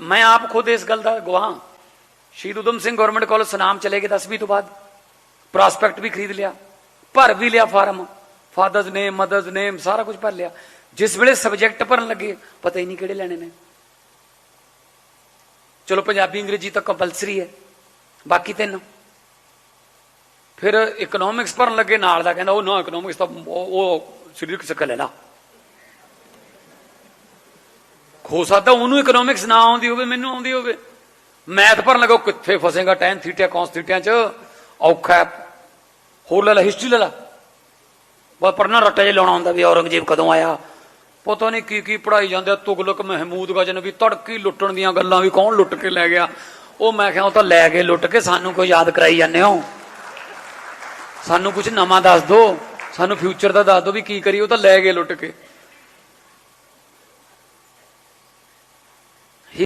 ਮੈਂ ਆਪ ਖੁਦ ਇਸ ਗੱਲ ਦਾ ਗਵਾਹ ਸ਼ਹੀਦ ਉਦਮ ਸਿੰਘ ਗਵਰਨਮੈਂਟ ਕਾਲਜ ਸਨਾਮ ਚਲੇ ਗਏ 10ਵੀਂ ਤੋਂ ਬਾਅਦ। ਪ੍ਰੋਸਪੈਕਟ ਵੀ ਖਰੀਦ ਲਿਆ, ਭਰ ਵੀ ਲਿਆ form father's name mother's name ਸਾਰਾ ਕੁਝ ਭਰ ਲਿਆ। ਜਿਸ ਵੇਲੇ ਸਬਜੈਕਟ ਭਰਨ ਲੱਗੇ, ਪਤਾ ਹੀ ਨਹੀਂ ਕਿਹੜੇ ਲੈਣੇ ਨੇ। ਚਲੋ ਪੰਜਾਬੀ ਅੰਗਰੇਜ਼ੀ ਤਾਂ ਕੰਪਲਸਰੀ ਹੈ, ਬਾਕੀ ਤਿੰਨ। ਫਿਰ ਇਕਨੋਮਿਕਸ ਭਰਨ ਲੱਗੇ, ਨਾਲ ਦਾ ਕਹਿੰਦਾ, ਉਹ ਨਾ ਇਕਨੋਮਿਕਸ ਤਾਂ ਉਹ ਉਹ ਸਰੀਰਕ ਸਿੱਖ ਲੈ ਲਾ ਹੋ ਸਕਦਾ ਉਹਨੂੰ ਇਕਨੋਮਿਕਸ ਨਾ ਆਉਂਦੀ ਹੋਵੇ, ਮੈਨੂੰ ਆਉਂਦੀ ਹੋਵੇ। ਮੈਥ ਭਰਨ ਲੱਗਾ, ਕਿੱਥੇ ਫਸੇਗਾ ਟੈਨ ਥੀਟਾ ਕੌਸ ਥੀਟਿਆਂ ਚ? ਔਖਾ ਹੋਰ ਲੈ ਲੈ ਹਿਸਟਰੀ ਲੈ ਲੈ। ਬਸ ਪੜਨਾ ਰੱਟੇ ਜੇ ਲਾਉਣਾ ਹੁੰਦਾ ਵੀ ਔਰੰਗਜ਼ੇਬ ਕਦੋਂ ਆਇਆ। ਪਤਾ ਨਹੀਂ ਕੀ ਕੀ ਪੜਾਈ ਜਾਂਦੇ ਤੁਗਲਕ ਮਹਿਮੂਦ ਗਜਨ ਵੀ ਤੜਕੀ ਲੁੱਟਣ ਦੀਆਂ ਗੱਲਾਂ ਵੀ ਕੌਣ ਲੁੱਟ ਕੇ ਲੈ ਗਿਆ। ਉਹ ਮੈਂ ਕਿਹਾ ਉਹ ਤਾਂ ਲੈ ਗਏ ਲੁੱਟ ਕੇ, ਸਾਨੂੰ ਕੋਈ ਯਾਦ ਕਰਾਈ ਜਾਂਦੇ ਹੋ? ਸਾਨੂੰ ਕੁਝ ਨਵਾਂ ਦੱਸ ਦਿਓ ਸਾਨੂੰ ਫਿਊਚਰ ਦਾ ਦੱਸ ਦਿਓ ਵੀ ਕੀ ਕਰੀਏ, ਉਹ ਤਾਂ ਲੈ ਗਏ ਲੁੱਟ ਕੇ।